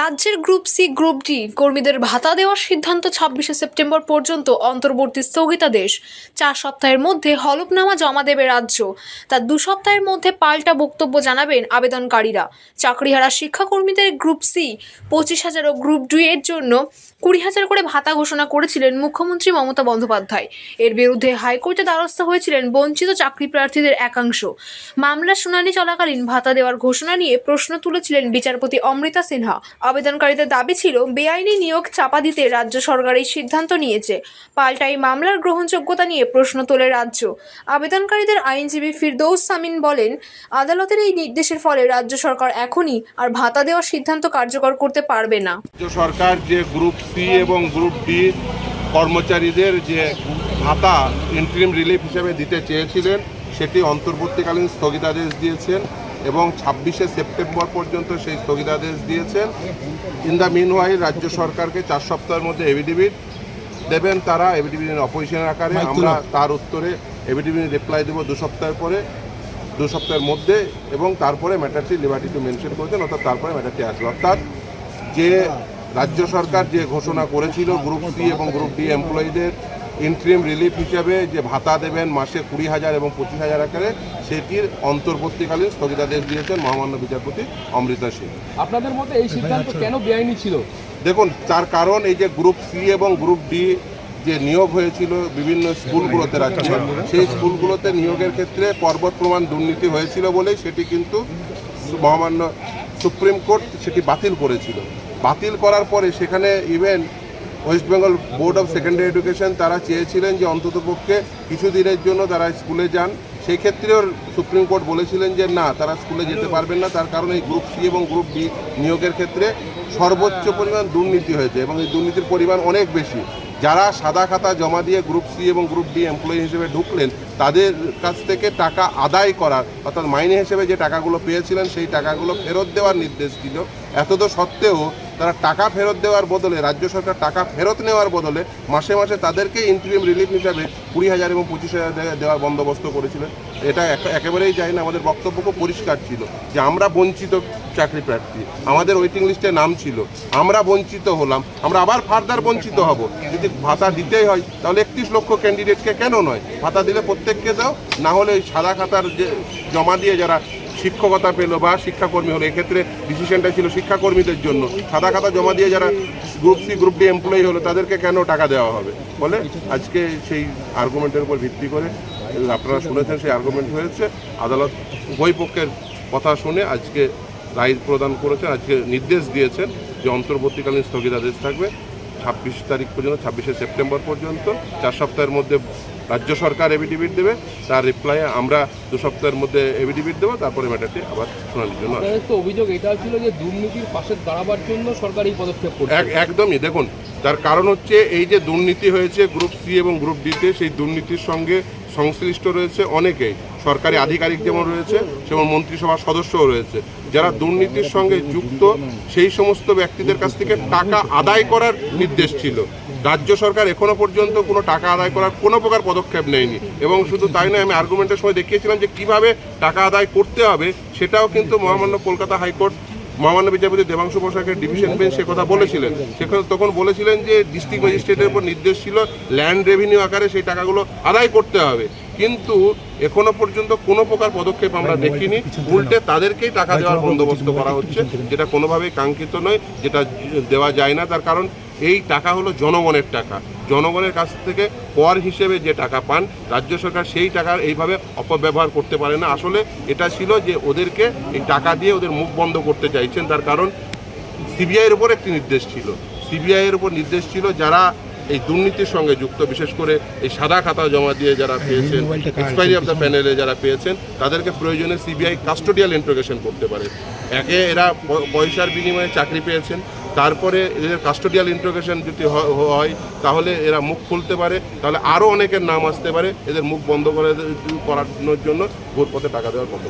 রাজ্যের group C, group D কর্মীদের ভাতা দেওয়ার সিদ্ধান্ত ছাব্বিশে সেপ্টেম্বর পর্যন্ত অন্তর্বর্তী স্থগিতাদেশ। চার সপ্তাহের মধ্যে হলফনামা জমা দেবে রাজ্য। তার দু সপ্তাহের মধ্যে পাল্টা বক্তব্য জানাবেন আবেদনকারীরা। চাকরিহারা শিক্ষাকর্মীদের গ্রুপ সি পঁচিশ হাজার ও গ্রুপ ডি এর জন্য কুড়ি হাজার করে ভাতা ঘোষণা করেছিলেন মুখ্যমন্ত্রী মমতা বন্দ্যোপাধ্যায়। এর বিরুদ্ধে হাইকোর্টে দ্বারস্থ হয়েছিলেন বঞ্চিত চাকরি প্রার্থীদের একাংশ। মামলার শুনানি চলাকালীন ভাতা দেওয়ার ঘোষণা নিয়ে প্রশ্ন তুলেছিলেন বিচারপতি অমৃতা সিনহা। আবেদনকারীদের দাবি ছিল, বেআইনি নিয়োগ চাপা দিতে রাজ্য সরকার এই সিদ্ধান্ত নিয়েছে। পাল্টা এই মামলার গ্রহণযোগ্যতা নিয়ে প্রশ্ন তোলে রাজ্য। আবেদনকারীদের আইনজীবী ফিরদৌস সামিন বলেন, আদালতের এই নির্দেশের ফলে রাজ্য সরকার এখনই আর ভাতা দেওয়ার সিদ্ধান্ত কার্যকর করতে পারবে না। রাজ্য সরকার যে গ্রুপ সি এবং গ্রুপ ডি কর্মচারীদের যে ভাতা ইন্টারিম রিলিফ হিসেবে দিতে চেয়েছিলেন, সেটি অন্তর্বর্তীকালীন স্থগিতাদেশ দিয়েছেন। এবং ছাব্বিশে সেপ্টেম্বর পর্যন্ত সেই স্থগিতাদেশ দিয়েছেন। ইন দ্য মিন রাজ্য সরকারকে চার সপ্তাহের মধ্যে এভিডিভিট দেবেন তারা। এভিডিভিট অপোজিশনের আকারে আমরা তার উত্তরে এভিডিভিট রিপ্লাই দেবো দু সপ্তাহের পরে দু সপ্তাহের মধ্যে এবং তারপরে ম্যাটারটি লিবার্টি টু মেনশন করেছেন অর্থাৎ তারপরে ম্যাটারটি আসবে। অর্থাৎ যে রাজ্য সরকার যে ঘোষণা করেছিল গ্রুপ সি এবং গ্রুপ ডি এমপ্লয়ীদের ইন্ট্রিম রিলিফ হিসাবে যে ভাতা দেবেন মাসে কুড়ি হাজার এবং পঁচিশ হাজার আকারে সেটির অন্তর্বর্তীকালীন স্থগিতাদেশ দিয়েছেন মহামান্য বিচারপতি অমৃতা সিং আপনাদের মতে এই সিদ্ধান্ত কেন বেআইনি ছিল? দেখুন তার কারণ এই যে গ্রুপ সি এবং গ্রুপ ডি যে নিয়োগ হয়েছিল বিভিন্ন স্কুলগুলোতে রাজ্যে সেই স্কুলগুলোতে নিয়োগের ক্ষেত্রে পর্বত প্রমাণ দুর্নীতি হয়েছিল বলেই সেটি কিন্তু মহামান্য সুপ্রিম কোর্ট সেটি বাতিল করেছিল। বাতিল করার পরে সেখানে even West Bengal board of secondary education তারা চেয়েছিলেন যে অন্ততপক্ষে কিছু দিনের জন্য তারা স্কুলে যান। সেই ক্ষেত্রেও সুপ্রিম কোর্ট বলেছিলেন যে, না, তারা স্কুলে যেতে পারবেন না। তার কারণে এই গ্রুপ সি এবং গ্রুপ ডি নিয়োগের ক্ষেত্রে সর্বোচ্চ পরিমাণ দুর্নীতি হয়েছে এবং এই দুর্নীতির পরিমাণ অনেক বেশি। যারা সাদা খাতা জমা দিয়ে গ্রুপ সি এবং গ্রুপ ডি এমপ্লয়ি হিসেবে ঢুকলেন তাদের কাছ থেকে টাকা আদায় করার, অর্থাৎ মাইনে হিসেবে যে টাকাগুলো পেয়েছিলেন, সেই টাকাগুলো ফেরত দেওয়ার নির্দেশ ছিল এতদ সত্ত্বেও তারা টাকা ফেরত দেওয়ার বদলে, রাজ্য সরকার টাকা ফেরত নেওয়ার বদলে মাসে মাসে তাদেরকে ইন্টারিম রিলিফ হিসাবে কুড়ি হাজার এবং পঁচিশ হাজার দেওয়ার বন্দোবস্ত করেছিলেন। এটা একেবারেই যায় না, আমাদের বক্তব্য খুব পরিষ্কার ছিল যে আমরা বঞ্চিত চাকরি প্রার্থী। আমাদের ওয়েটিং লিস্টে নাম ছিল, আমরা বঞ্চিত হলাম, আমরা আবার ফার্দার বঞ্চিত হব। যদি ভাতা দিতেই হয়, তাহলে একত্রিশ লক্ষ ক্যান্ডিডেটকে কেন নয়? ভাতা দিলে প্রত্যেককে দাও, না হলে ওই সাদা খাতার যে জমা দিয়ে যারা শিক্ষকতা পেল বা শিক্ষাকর্মী হলো, এক্ষেত্রে ডিসিশনটা ছিল শিক্ষাকর্মীদের জন্য। সাদা খাতা জমা দিয়ে যারা group C group D employee হলো, তাদেরকে কেন টাকা দেওয়া হবে? বলে আজকে সেই আর্গুমেন্টের উপর ভিত্তি করে আপনারা শুনেছেন, সেই আর্গুমেন্ট হয়েছে। আদালত উভয় পক্ষের কথা শুনে আজকে রায় প্রদান করেছেন, আজকে নির্দেশ দিয়েছেন যে অন্তর্বর্তীকালীন স্থগিতাদেশ থাকবে। ছাব্বিশ তারিখ পর্যন্ত ছাব্বিশে সেপ্টেম্বর পর্যন্ত চার সপ্তাহের মধ্যে রাজ্য সরকার এভিডিভিট দেবে তার রিপ্লাই আমরা দু সপ্তাহের মধ্যে এভিডিভিট দেবো তারপরে ম্যাটারটি আবার শোনানোর জন্য তো অভিযোগ এটা ছিল যে দুর্নীতির পাশে দাঁড়াবার জন্য সরকার এই পদক্ষেপ একদমই দেখুন তার কারণ হচ্ছে এই যে দুর্নীতি হয়েছে গ্রুপ সি এবং গ্রুপ ডিতে সেই দুর্নীতির সঙ্গে সংশ্লিষ্ট রয়েছে অনেকেই। সরকারি আধিকারিক যেমন রয়েছে যেমন মন্ত্রিসভার সদস্যও রয়েছে। যারা দুর্নীতির সঙ্গে যুক্ত, সেই সমস্ত ব্যক্তিদের কাছ থেকে টাকা আদায় করার নির্দেশ ছিল। রাজ্য সরকার এখনও পর্যন্ত কোনো টাকা আদায় করার কোনো প্রকার পদক্ষেপ নেয়নি। এবং শুধু তাই নয়, আমি আর্গুমেন্টের সময় দেখিয়েছিলাম যে কীভাবে টাকা আদায় করতে হবে, সেটাও কিন্তু মহামান্য কলকাতা হাইকোর্ট, মহামান্য বিচারপতি দেবাংশু বসাকের ডিভিশন বেঞ্চ সে কথা বলেছিলেন। সেখানে তখন বলেছিলেন যে ডিস্ট্রিক্ট ম্যাজিস্ট্রেটের উপর নির্দেশ ছিল ল্যান্ড রেভিনিউ আকারে সেই টাকাগুলো আদায় করতে হবে। কিন্তু এখনও পর্যন্ত কোনো প্রকার পদক্ষেপ আমরা দেখিনি। উল্টে তাদেরকেই টাকা দেওয়ার বন্দোবস্ত করা হচ্ছে যেটা কোনোভাবেই কাঙ্ক্ষিত নয় যেটা দেওয়া যায় না। তার কারণ এই টাকা হলো জনগণের টাকা। জনগণের কাছ থেকে কর হিসেবে যে টাকা পান রাজ্য সরকার সেই টাকার এইভাবে অপব্যবহার করতে পারে না। আসলে এটা ছিল যে ওদেরকে এই টাকা দিয়ে ওদের মুখ বন্ধ করতে চাইছেন। তার কারণ সিবিআইয়ের উপর একটি নির্দেশ ছিল। সিবিআইয়ের উপর নির্দেশ ছিল যারা এই দুর্নীতির সঙ্গে যুক্ত বিশেষ করে এই সাদা খাতা জমা দিয়ে যারা পেয়েছেন এক্সপায়ারি অফ দ্য প্যানেলে যারা পেয়েছেন তাদেরকে প্রয়োজনে সিবিআই কাস্টোডিয়াল ইন্ট্রোগেশন করতে পারে। একে এরা পয়সার বিনিময়ে চাকরি পেয়েছেন তারপরে এদের কাস্টোডিয়াল ইন্ট্রোগেশন যদি হয় তাহলে এরা মুখ খুলতে পারে তাহলে আরও অনেকের নাম আসতে পারে এদের মুখ বন্ধ করে করানোর জন্য ভোট পথে টাকা দেওয়ার বন্ধ